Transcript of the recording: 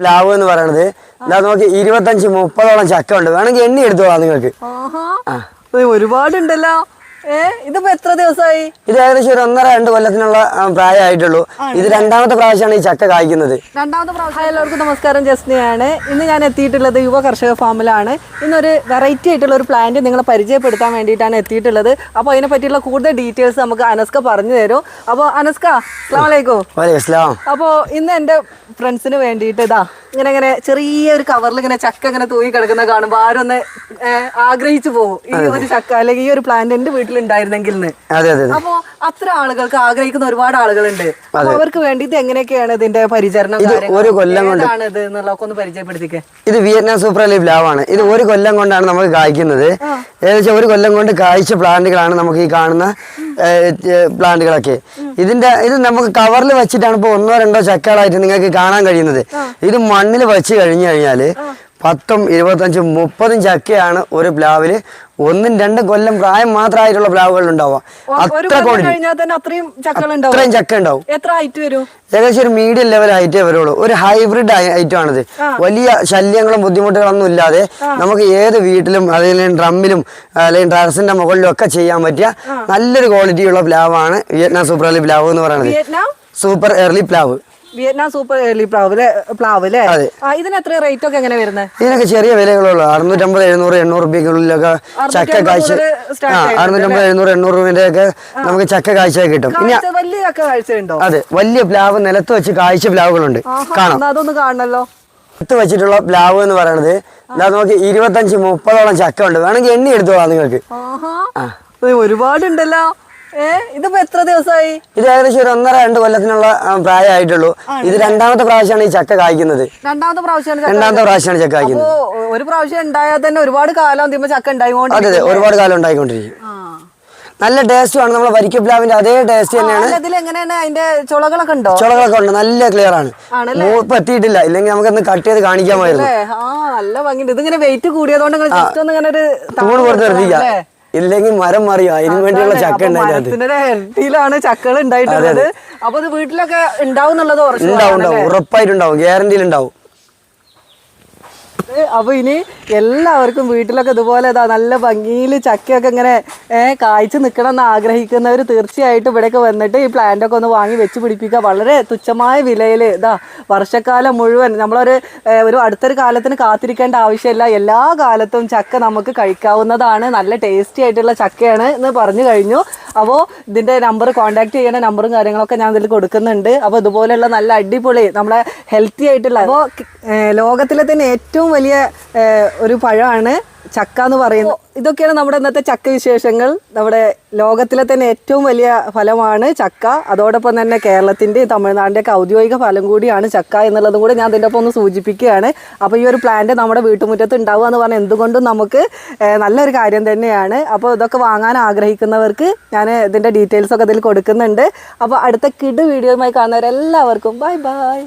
പ്ലാവ് എന്ന് പറയണത്. എന്താ നോക്കി ഇരുപത്തഞ്ച് മുപ്പതോളം ചക്ക ഉണ്ട്. വേണമെങ്കിൽ എണ്ണി എടുത്തോളാം നിങ്ങൾക്ക്. ഒരുപാടുണ്ടല്ലോ. ഇതിപ്പോ എത്ര ദിവസമായി ഇത് ഏകദേശം ഒരു ഒന്നര രണ്ട് കൊല്ലത്തിനുള്ള പ്രായമായിട്ടുള്ളൂ. ഇത് രണ്ടാമത്തെ പ്രാവശ്യമാണ് ഈ ചക്ക കായ്ക്കുന്നത്. രണ്ടാമത്തെ പ്രാവശ്യം. എല്ലാവർക്കും നമസ്കാരം ജസ്നയാണ്. ഇന്ന് ഞാൻ എത്തിയിട്ടുള്ളത് യുവ കർഷക ഫാമിലാണ്. ഇന്നൊരു വെറൈറ്റി ആയിട്ടുള്ള ഒരു പ്ലാന്റ് നിങ്ങളെ പരിചയപ്പെടുത്താൻ വേണ്ടിയിട്ടാണ് എത്തിയിട്ടുള്ളത്. അപ്പോൾ അതിനെ പറ്റിയുള്ള കൂടുതൽ ഡീറ്റെയിൽസ് നമുക്ക് അനസ്ക പറഞ്ഞു തരും. അപ്പോൾ അനസ്ക അസ്ലാം അപ്പോൾ ഇന്ന് എന്റെ ഫ്രണ്ട്സിന് വേണ്ടിയിട്ട് ഇതാ ഇങ്ങനെ ഇങ്ങനെ ചെറിയ ഒരു കവറിൽ ഇങ്ങനെ ചക്ക ഇങ്ങനെ തൂങ്ങി കിടക്കുന്ന കാണുമ്പോൾ ആരും ഒന്ന് ആഗ്രഹിച്ചു പോകും. ഈ ഒരു ചക്ക അല്ലെങ്കിൽ ഈ ഒരു പ്ലാന്റ് എന്റെ വീട്ടിലുണ്ടായിരുന്നെങ്കിൽ അതെ അതെ അപ്പോ അത്ര ആളുകൾക്ക് ആഗ്രഹിക്കുന്ന ഒരുപാട് ആളുകളുണ്ട്. അവർക്ക് വേണ്ടി ഇത് എങ്ങനെയൊക്കെയാണ് ഇതിന്റെ പരിചരണം ഒരു കൊല്ലം കൊണ്ടാണ് ഇത് എന്നുള്ളതൊക്കെ ഒന്ന് പരിചയപ്പെടുത്തിക്കേ. ഇത് വിയറ്റ്നാം സൂപ്പർ ലീവ് പ്ലാവാണ് ഇത് ഒരു കൊല്ലം കൊണ്ടാണ് നമ്മൾ കായ്ക്കുന്നത്. ഏകദേശം ഒരു കൊല്ലം കൊണ്ട് കായ്ച്ച പ്ലാന്റുകളാണ് നമുക്ക് ഈ കാണുന്ന പ്ലാന്റുകളൊക്കെ. ഇതിന്റെ ഇത് നമുക്ക് കവറിൽ വെച്ചിട്ടാണ് ഇപ്പോൾ ഒന്നോ രണ്ടോ ചക്കകളായിട്ട് നിങ്ങൾക്ക് കാണാൻ കഴിയുന്നത്. ഇത് മണ്ണിൽ വെച്ച് കഴിഞ്ഞു കഴിഞ്ഞാൽ പത്തും ഇരുപത്തഞ്ചും മുപ്പതും ചക്കയാണ് ഒരു പ്ലാവിൽ. ഒന്നും രണ്ടും കൊല്ലം പ്രായം മാത്രമായിട്ടുള്ള പ്ലാവുകൾ ഉണ്ടാവുക അത്ര അത്രയും ചക്ക ഉണ്ടാവും എത്ര ഹൈറ്റ് വരും? ഏകദേശം ഒരു മീഡിയം ലെവൽ ആയിട്ടേ വരുള്ളൂ. ഒരു ഹൈബ്രിഡ് ഐറ്റം ആണിത്. വലിയ ശല്യങ്ങളും ബുദ്ധിമുട്ടുകളൊന്നും ഇല്ലാതെ നമുക്ക് ഏത് വീട്ടിലും അല്ലെങ്കിൽ ഡ്രമ്മിലും അല്ലെങ്കിൽ ടെറസിന്റെ മുകളിലും ഒക്കെ ചെയ്യാൻ പറ്റിയ നല്ലൊരു ക്വാളിറ്റിയുള്ള പ്ലാവാണ് വിയറ്റ്നാം സൂപ്പർ എർലി പ്ലാവ് എന്ന് പറയുന്നത്. സൂപ്പർ എർലി പ്ലാവ്. വിയറ്റ്നാം സൂപ്പർ ഏർലി പ്ലാവ് അല്ലേ പ്ലാവ് അല്ലേ ഇതിന് എത്ര റേറ്റ് ഒക്കെ എങ്ങനെ വരുന്നത് ഇതിനൊക്കെ ചെറിയ വിലകളുള്ളൂ. അറുന്നൂറ്റമ്പത് എഴുന്നൂറ് എണ്ണൂറ് രൂപയ്ക്കുള്ളിലൊക്കെ ചക്ക കാഴ്ച അറുന്നൂറ്റമ്പത് എഴുന്നൂറ് എണ്ണൂറ് രൂപയുടെ ഒക്കെ നമുക്ക് ചക്ക കാഴ്ച കിട്ടും. പിന്നെ വലിയ ചക്ക കാഴ്ച ഉണ്ടോ അതെ വലിയ പ്ലാവ് നിലത്ത് വെച്ച് കാഴ്ച പ്ലാവുകളുണ്ട്. കാണാം. അതൊന്ന് കാണണല്ലോ. എടുത്ത് വെച്ചിട്ടുള്ള പ്ലാവ് എന്ന് പറയണത് എന്താ നോക്കി ഇരുപത്തഞ്ച് മുപ്പതോളം ചക്ക ഉണ്ട്. വേണമെങ്കിൽ എണ്ണി എടുത്തോളാം നിങ്ങൾക്ക്. ഒരുപാടുണ്ടല്ലോ. ഇതിപ്പോ എത്ര ദിവസമായി ഇത് ഏകദേശം ഒരു ഒന്നര രണ്ട് കൊല്ലത്തിനുള്ള പ്രായമായിട്ടുള്ളൂ. ഇത് രണ്ടാമത്തെ പ്രാവശ്യമാണ് ഈ ചക്ക കായ്ക്കുന്നത്. രണ്ടാമത്തെ പ്രാവശ്യമാണ് രണ്ടാമത്തെ പ്രാവശ്യമാണ് ചക്ക കായ്ക്കുന്നത്. ഒരു പ്രാവശ്യം ഉണ്ടായാൽ തന്നെ ഒരുപാട് കാലം ചക്ക ഉണ്ടായിക്കൊണ്ട് അതെ അതെ ഒരുപാട് കാലം ഉണ്ടായിക്കൊണ്ടിരിക്കും. നല്ല ടേസ്റ്റുമാണ് നമ്മളെ വരിക്ക പ്ലാവിന്റെ അതേ ടേസ്റ്റ് തന്നെയാണ്. അതിന്റെ ചുളകളൊക്കെ ഉണ്ടോ? ചുളകളൊക്കെ ഉണ്ട്. നല്ല ക്ലിയർ ആണ്. മൂപ്പ് എത്തിയിട്ടില്ല. ഇല്ലെങ്കിൽ നമുക്കൊന്ന് കട്ട് ചെയ്ത് കാണിക്കാമായിരുന്നു. നല്ല ഭംഗിയുണ്ട്. ഇതിങ്ങനെ വെയിറ്റ് കൂടിയതുകൊണ്ട് തൂണ് കൊടുത്ത് നിർത്തിക്കാം. ഇല്ലെങ്കിൽ മരം മറിയോ? അതിനു വേണ്ടിയുള്ള ചക്ക ഉണ്ട് അതിനകത്ത് ഹെൽത്തിയിലാണ് ചക്കകൾ ഉണ്ടായിട്ടുള്ളത്. അപ്പൊ അത് വീട്ടിലൊക്കെ ഉണ്ടാവും എന്നുള്ളത് ഉണ്ടാവും ഉറപ്പായിട്ടുണ്ടാവും ഗ്യാരണ്ടിയിൽ ഉണ്ടാവും. അപ്പൊ ഇനി എല്ലാവർക്കും വീട്ടിലൊക്കെ ഇതുപോലെ ഇതാ നല്ല ഭംഗിയിൽ ചക്കയൊക്കെ ഇങ്ങനെ കായ്ച്ചു നിൽക്കണം എന്ന് ആഗ്രഹിക്കുന്നവർ തീർച്ചയായിട്ടും ഇവിടെയൊക്കെ വന്നിട്ട് ഈ പ്ലാന്റ് ഒക്കെ ഒന്ന് വാങ്ങി വെച്ച് പിടിപ്പിക്കുക. വളരെ തുച്ഛമായ വിലയിൽ ഇതാ വർഷക്കാലം മുഴുവൻ നമ്മളൊരു ഒരു അടുത്തൊരു കാലത്തിന് കാത്തിരിക്കേണ്ട ആവശ്യമില്ല. എല്ലാ കാലത്തും ചക്ക നമുക്ക് കഴിക്കാവുന്നതാണ്. നല്ല ടേസ്റ്റി ആയിട്ടുള്ള ചക്കയാണ് എന്ന് പറഞ്ഞു കഴിഞ്ഞു. അപ്പോൾ ഇതിന്റെ നമ്പർ കോൺടാക്ട് ചെയ്യുന്ന നമ്പറും കാര്യങ്ങളൊക്കെ ഞാൻ ഇതിൽ കൊടുക്കുന്നുണ്ട്. അപ്പോൾ ഇതുപോലെയുള്ള നല്ല അടിപൊളി നമ്മളെ ഹെൽത്തി ആയിട്ടുള്ള അപ്പോൾ ലോകത്തിലെ തന്നെ ഏറ്റവും വലിയ ഒരു പഴമാണ് ചക്ക എന്ന് പറയുന്നത് ഇതൊക്കെയാണ് നമ്മുടെ ഇന്നത്തെ ചക്ക വിശേഷങ്ങൾ. നമ്മുടെ ലോകത്തിലെ തന്നെ ഏറ്റവും വലിയ ഫലമാണ് ചക്ക. അതോടൊപ്പം തന്നെ കേരളത്തിന്റെയും തമിഴ്നാടിന്റെ ഒക്കെ ഔദ്യോഗിക ഫലം കൂടിയാണ് ചക്ക എന്നുള്ളതും കൂടി ഞാൻ ഇതിന്റെ ഒപ്പം ഒന്ന് സൂചിപ്പിക്കുകയാണ്. അപ്പോൾ ഈ ഒരു പ്ലാന്റ് നമ്മുടെ വീട്ടുമുറ്റത്ത് ഉണ്ടാവുക എന്ന് പറഞ്ഞാൽ എന്തുകൊണ്ടും നമുക്ക് നല്ലൊരു കാര്യം തന്നെയാണ്. അപ്പോൾ ഇതൊക്കെ വാങ്ങാൻ ആഗ്രഹിക്കുന്നവർക്ക് ഞാൻ ഇതിന്റെ ഡീറ്റെയിൽസ് ഒക്കെ ഇതിൽ കൊടുക്കുന്നുണ്ട്. അപ്പോൾ അടുത്ത കിഡ് വീഡിയോയുമായി കാണുന്നവരെല്ലാവർക്കും ബൈ ബൈ.